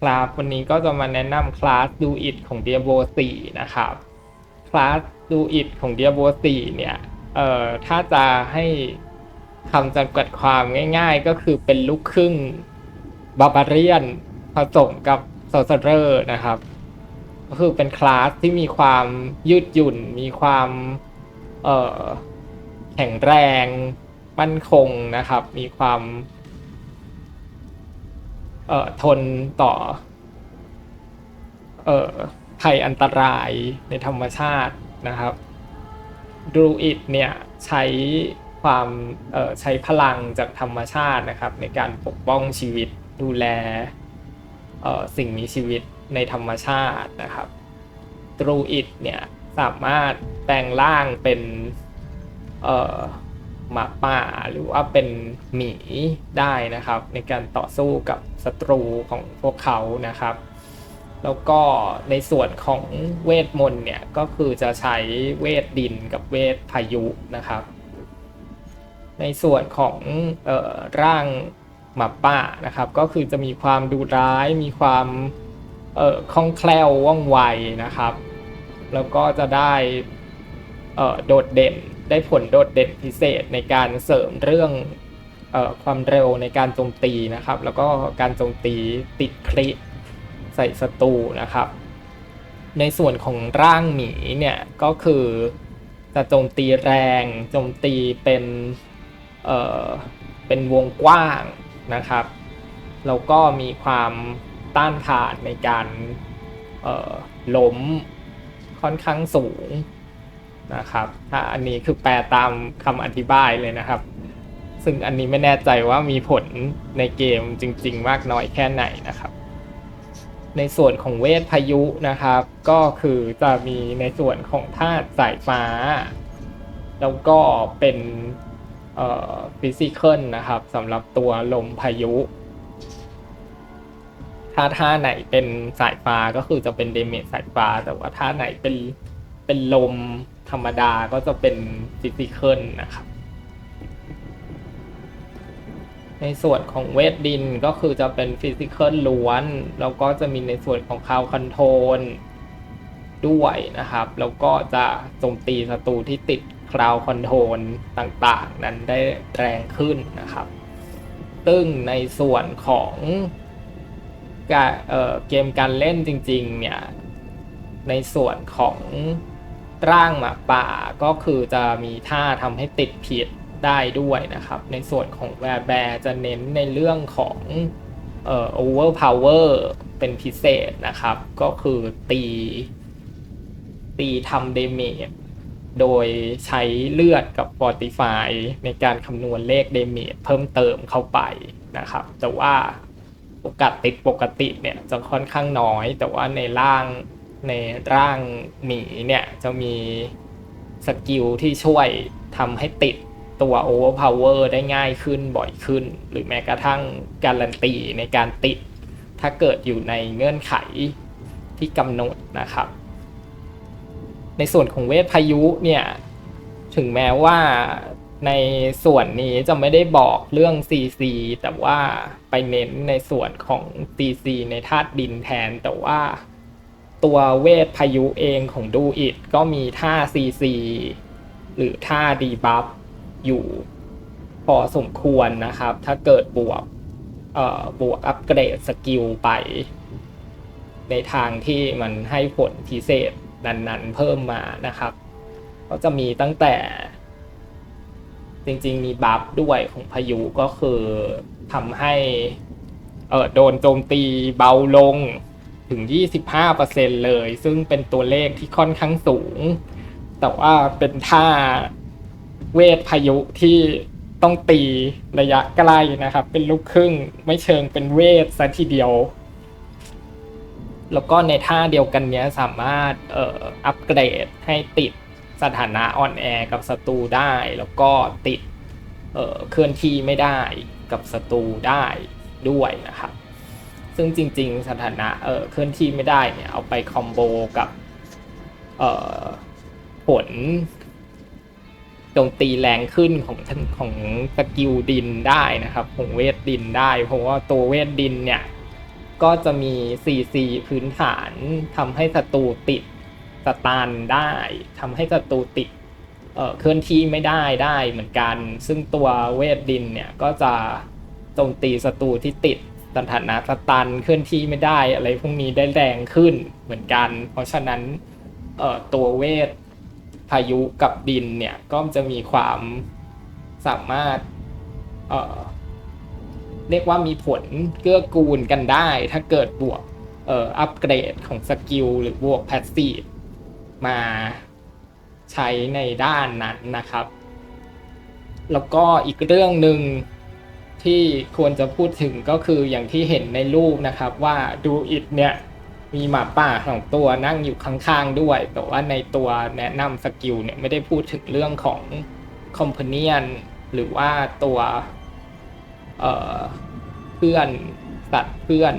ครับวันนี้ก็จะมาแนะนำคลาส Do It ของ Diablo 4 นะครับ คลาส Do It ของ Diablo 4 เนี่ย เอ่อ ถ้าจะให้คำจำกัดความง่ายๆ ก็คือเป็นลูกครึ่งบาบาเรียนผสมกับโซเซอร์นะครับ ก็คือเป็นคลาสที่มีความยืดหยุ่น มีความ เอ่อ แข็งแรง มั่นคงนะครับ มีความ ทนต่อภัยอันตรายในธรรมชาตินะครับดูอิดเนี่ยใช้ความใช้พลังจากธรรมชาตินะครับ ในการปกป้องชีวิตดูแลสิ่งมีชีวิตในธรรมชาตินะครับดรูอิดเนี่ยสามารถแปลงร่างเป็นเหมาป่าหรือว่าเป็นหมีได้นะครับ ในการต่อสู้กับศัตรูของพวกเขานะครับ แล้วก็ในส่วนของเวทมนต์เนี่ยก็คือจะใช้เวทดินกับเวทพายุนะครับ ในส่วนของออร่างหมาป่านะครับ ก็คือจะมีความดุร้ายมีความเออคล่องแคล่วว่องไวนะครับ แล้วก็จะได้ โดดเด่นได้ผลโดดเด่นพิเศษในการเสริมเรื่องออความเร็วในการโจมตีนะครับ แล้วก็การโจมตีติดคลิใส่ศัตรูนะครับ ในส่วนของร่างหมีเนี่ยก็คือจะโจมตีแรงโจมตีเป็นเอ่อเป็นวงกว้างนะครับแล้วก็มีความต้านทานในการล้มค่อนข้างสูง นะครับถ้าอันนี้คือแปลตามคำอธิบายเลยนะครับ ซึ่งอันนี้ไม่แน่ใจว่ามีผลในเกมจริง ๆ มากน้อยแค่ไหนนะครับ ในส่วนของเวทพายุนะครับ ก็คือจะมีในส่วนของธาตุสายฟ้า แล้วก็เป็นฟิสิกอลนะครับสำหรับตัวลมพายุ ถ้าท่าไหนเป็นสายฟ้าก็คือจะเป็นเดเมจสายฟ้า แต่ว่าท่าไหนเป็นเป็นลม รรมดาก็จะเป็นฟิสิกอลนะครับ ในส่วนของเวทดินก็คือจะเป็นฟิสิกอลล้วน แล้วก็จะมีในส่วนของคาวคอนโทรลด้วยนะครับ แล้วก็จะโจมตีศัตรูที่ติดคราวคอนโทรลต่างๆ นั้นได้แรงขึ้นนะครับซึ่งในส่วนของเออเกมการเล่นจริงๆเนี่ยในส่วนของ ร่างหมาป่าก็คือจะมีท่าทำให้ติดผิดได้ด้วยนะครับ ในส่วนของแวร์แบร์จะเน้นในเรื่องของเอ่อ overpower เวอร์เป็นพิเศษนะครับ ก็คือตี ตีทำ damage โดยใช้เลือดกับ Fortify ในการคำนวณเลข damage เพิ่มเติมเข้าไปนะครับ แต่ว่าโอกาสติดปกติเนี่ยจะค่อนข้างน้อย แต่ว่าในร่าง ในร่างหมีเนี่ยจะมีสกิลที่ช่วยทำให้ติดตัว Overpower ได้ง่ายขึ้นบ่อยขึ้น หรือแม้กระทั่งการันตีในการติด ถ้าเกิดอยู่ในเงื่อนไขที่กำหนดนะครับ ในส่วนของเวทพายุเนี่ย ถึงแม้ว่าในส่วนนี้จะไม่ได้บอกเรื่อง CC แต่ว่าไปเน้นในส่วนของ CC ในธาตุดินแทนแต่ว่า ตัวเวทพายุเองของดูอิดก็มีท่า CC หรือท่าดีบัฟอยู่พอสมควรนะครับ ถ้าเกิดบวกเอ่อบวกอัปเกรดสกิลไป ในทางที่มันให้ผลพิเศษนั้นๆ เพิ่มมานะครับ ก็จะมีตั้งแต่ จริงๆ มีบัฟด้วยของพายุก็คือทำให้เออโดนโจมตีเบาลง ถึง 25%เลย ซึ่งเป็นตัวเลขที่ค่อนข้างสูง แต่ว่าเป็นท่าเวทพายุที่ต้องตีระยะใกล้นะครับ เป็นลูกครึ่งไม่เชิงเป็นเวทซะทีเดียว แล้วก็ในท่าเดียวกันเนี้ยสามารถเอ่ออัปเกรดให้ติดสถานะอ่อนแอกับศัตรูได้ แล้วก็ติดเอ่อเคลื่อนที่ไม่ได้กับศัตรูได้ด้วยนะครับ ซึ่งจริง ๆ สถานะเอ่อเคลื่อนที่ไม่ได้เนี่ยเอาไปคอมโบกับเอ่อผลโจมตีแรงขึ้นของท่านของสกิลดินได้นะครับของเวทดินได้ เพราะว่าตัวเวทดินเนี่ย ก็จะมี CC พื้นฐานทำให้ศัตรูติดสตันได้ทำให้ศัตรูติดเอ่อเคลื่อนที่ไม่ได้ได้เหมือนกัน ซึ่งตัวเวทดินเนี่ยก็จะโจมตีศัตรูที่ติด สถานะสตันเคลื่อนที่ไม่ได้อะไรพวกนี้ได้แรงขึ้นเหมือนกัน เพราะฉะนั้นเอ่อตัวเวทพายุกับดินเนี่ยก็จะมีความสามารถเอ่อเรียกว่ามีผลเกื้อกูลกันได้ ถ้าเกิดบวกเอ่ออัปเกรดของสกิลหรือบวกแพสซีฟมาใช้ในด้านนั้นนะครับ แล้วก็อีกเรื่องหนึ่ง ที่ควรจะพูดถึงก็คืออย่างที่เห็นในรูปนะครับว่าดูอิดเนี่ยมีหมาป่าสองตัวนั่งอยู่ข้างๆด้วย แต่ว่าในตัวแนะนำสกิลเนี่ยไม่ได้พูดถึงเรื่องของคอมเพเนียนหรือว่าตัวเเพื่อนสัตว์เพื่อน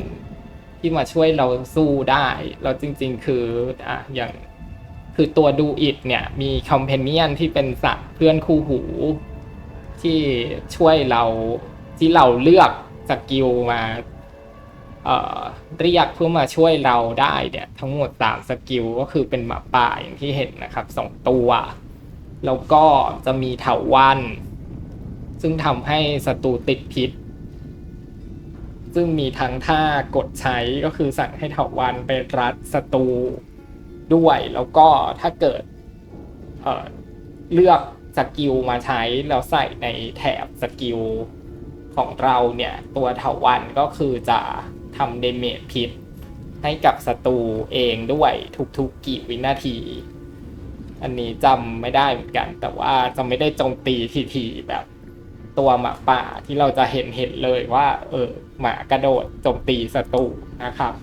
ที่มาช่วยเราสู้ได้ เราจริงๆคืออะอย่างคือตัวดูอิดเนี่ยมีคอมเพนเนียนที่เป็นสัตว์เพื่อนคู่หูที่ช่วยเรา ที่เราเลือกสกิลมาเเรียกเพื่อมาช่วยเราได้เนี่ยทั้งหมดสามสกิลก็คือเป็นหมาป่าอย่างที่เห็นนะครับสองตัว แล้วก็จะมีเถาวัน ซึ่งทำให้ศัตรูติดพิษ ซึ่งมีทั้งท่ากดใช้ก็คือสั่งให้เถาวันไปรัดศัตรูด้วย แล้วก็ถ้าเกิดเเลือกสกิลมาใช้แล้วใส่ในแถบสกิล ของเราเนี่ย ตัวเถาวันก็คือจะทำเดเมจพิษให้กับศัตรูเองด้วยทุกๆกี่วินาที อันนี้จำไม่ได้เหมือนกัน แต่ว่าจะไม่ได้โจมตีทีๆแบบตัวหมาป่าที่เราจะเห็นเห็นเลยว่า เออหมากระโดดโจมตีศัตรูนะครับ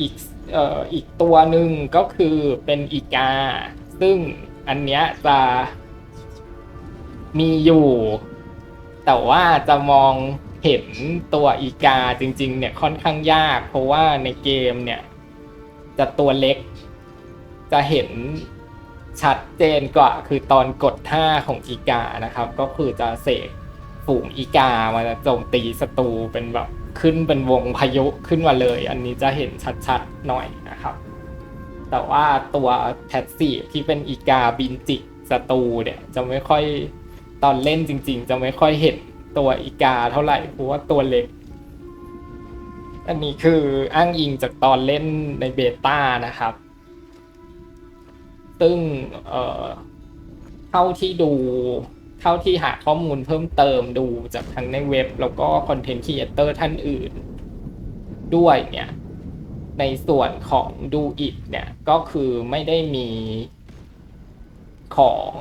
อีกเอ่ออีกตัวหนึ่งก็คือเป็นอีกา ซึ่งอันเนี้ยจะมีอยู่ แต่ว่าจะมองเห็นตัวอีกาจริง ๆ เนี่ยค่อนข้างยาก เพราะว่าในเกมเนี่ย จะตัวเล็ก จะเห็นชัดเจนกว่าคือตอนกดท่าของอีกานะครับ ก็คือจะเสกฝูงอีกามาโจมตีศัตรูเป็นแบบขึ้นเป็นวงพายุขึ้นมาเลย อันนี้จะเห็นชัดๆหน่อยนะครับ แต่ว่าตัวแพสซีฟที่เป็นอีกาบินจิกศัตรูเนี่ยจะไม่ค่อย ตอนเล่นจริง ๆ จะไม่ค่อยเห็นตัวอีกาเท่าไหร่เพราะว่าตัวเล็ก อันนี้คืออ้างอิงจากตอนเล่นในเบต้านะครับ ซึ่งเอ่อเท่าที่ดูเท่าที่หาข้อมูลเพิ่มเติมดูจากทั้งในเว็บ แล้วก็คอนเทนต์ครีเอเตอร์ท่านอื่น ด้วยเนี่ยในส่วนของดูอิดเนี่ยก็คือไม่ได้มีของ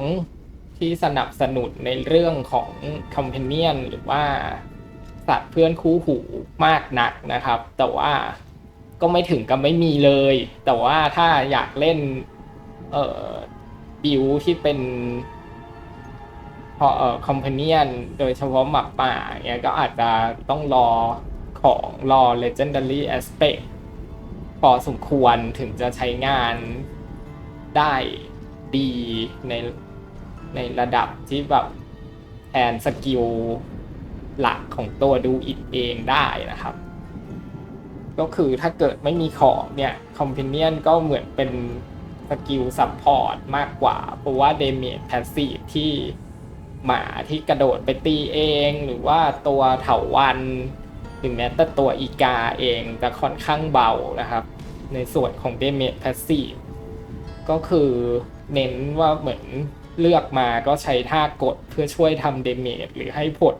ที่สนับสนุนในเรื่องของคอมเพนเนียนหรือว่าสัตว์เพื่อนคู่หูมากนักนะครับ แต่ว่าก็ไม่ถึงกับไม่มีเลย แต่ว่าถ้าอยากเล่นเอ่อบิวที่เป็นพอเอ่อคอมเพนเนียนโดยเฉพาะหมักป่าเงี้ยก็อาจจะต้องรอของรอ legendary aspect พอสมควรถึงจะใช้งานได้ดีใน ในระดับที่แบบแทนสกิลหลักของตัวดูอิดเองได้นะครับ ก็คือถ้าเกิดไม่มีของเนี่ยคอมเพนเนียนก็เหมือนเป็นสกิลซัพพอร์ตมากกว่า เพราะว่าเดเมจแพสซีฟที่หมาที่กระโดดไปตีเอง หรือว่าตัวเถาวันหรือแม้แต่ตัวอีกาเองจะค่อนข้างเบานะครับ ในส่วนของเดเมจแพสซีฟก็คือเน้นว่าเหมือน เลือกมาก็ใช้ท่ากดเพื่อช่วยทำเดเมจหรือให้ผล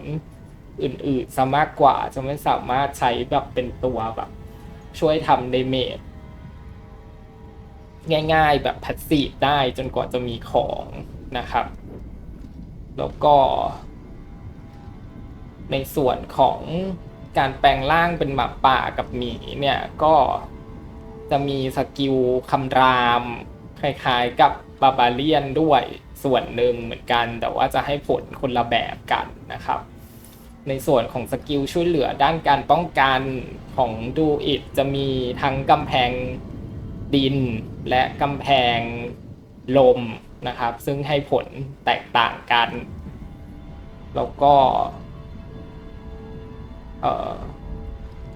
อื่นๆซะมากกว่าจะไม่สามารถใช้แบบเป็นตัวแบบ ช่วยทำเดเมจง่ายๆแบบแพสซีฟได้จนกว่าจะมีของนะครับ แล้วก็ ในส่วนของการแปลงร่างเป็นหมาป่ากับหมีเนี่ยก็จะมีสกิลคำราม คล้ายๆกับบาบาเลียนด้วย ส่วนหนึ่งเหมือนกัน แต่ว่าจะให้ผลคนละแบบกันนะครับ ในส่วนของสกิลช่วยเหลือด้านการป้องกันของดูอิดจะมีทั้งกำแพงดินและกำแพงลมนะครับ ซึ่งให้ผลแตกต่างกัน แล้วก็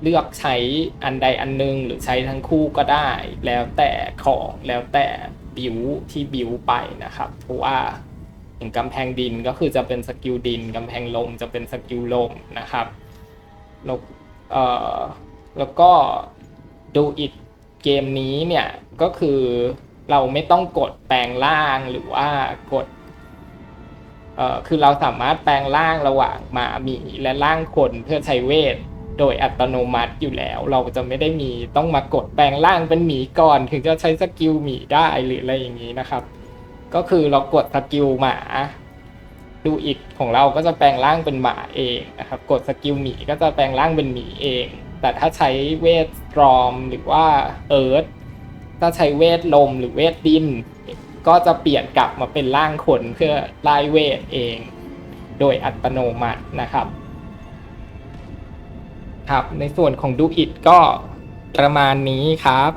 เลือกใช้อันใดอันหนึงหรือใช้ทั้งคู่ก็ได้ แล้วแต่ของแล้วแต่ บิวที่บิวไปนะครับเพราะว่าอย่างกำแพงดินก็คือจะเป็นสกิลดินกำแพงลมจะเป็นสกิลลมนะครับแล้วเอ่อแล้วก็ดูอิดเกมนี้เนี่ยก็คือเราไม่ต้องกดแปลงร่างหรือว่ากดเอ่อคือเราสามารถแปลงร่างระหว่างหมาหมีและร่างคนเพื่อใช้เวท โดยอัตโนมัติอยู่แล้ว เราจะไม่ได้มีต้องมากดแปลงร่างเป็นหมีก่อน ถึงจะใช้สกิลหมีได้หรืออะไรอย่างนี้นะครับ ก็คือเรากดสกิลหมาดูอิดของเราก็จะแปลงร่างเป็นหมาเองนะครับ กดสกิลหมีก็จะแปลงร่างเป็นหมีเอง แต่ถ้าใช้เวทตรอมหรือว่าเอิร์ธถ้าใช้เวทลมหรือเวทดิน ก็จะเปลี่ยนกลับมาเป็นร่างคนเพื่อไล่เวทเอง โดยอัตโนมัตินะครับ ครับ ในส่วนของดูอิดก็ประมาณนี้ครับ